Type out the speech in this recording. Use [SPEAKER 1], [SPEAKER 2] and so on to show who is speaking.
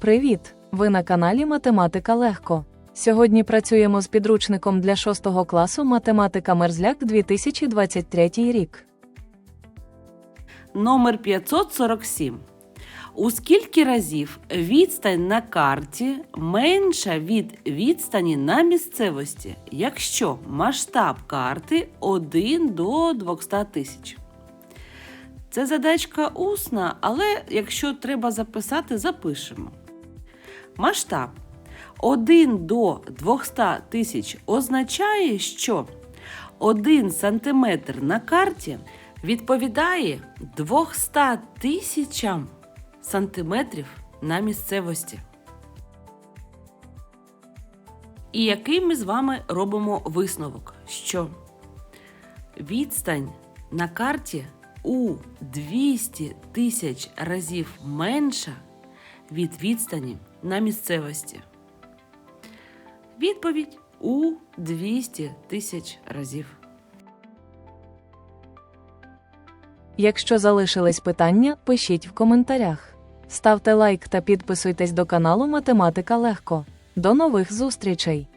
[SPEAKER 1] Привіт! Ви на каналі Математика Легко. Сьогодні працюємо з підручником для 6 класу Математика Мерзляк 2023 рік.
[SPEAKER 2] Номер 547. У скільки разів відстань на карті менша від відстані на місцевості, якщо масштаб карти 1 до 200 тисяч? Це задачка усна, але якщо треба записати, запишемо. Масштаб 1 до 200 тисяч означає, що 1 см на карті відповідає 200 тисячам сантиметрів на місцевості. І який ми з вами робимо висновок, що відстань на карті у 200 тисяч разів менша від відстані на місцевості. Відповідь у 200 тисяч разів.
[SPEAKER 1] Якщо залишились питання, пишіть в коментарях. Ставте лайк та підписуйтесь до каналу Математика Легко. До нових зустрічей!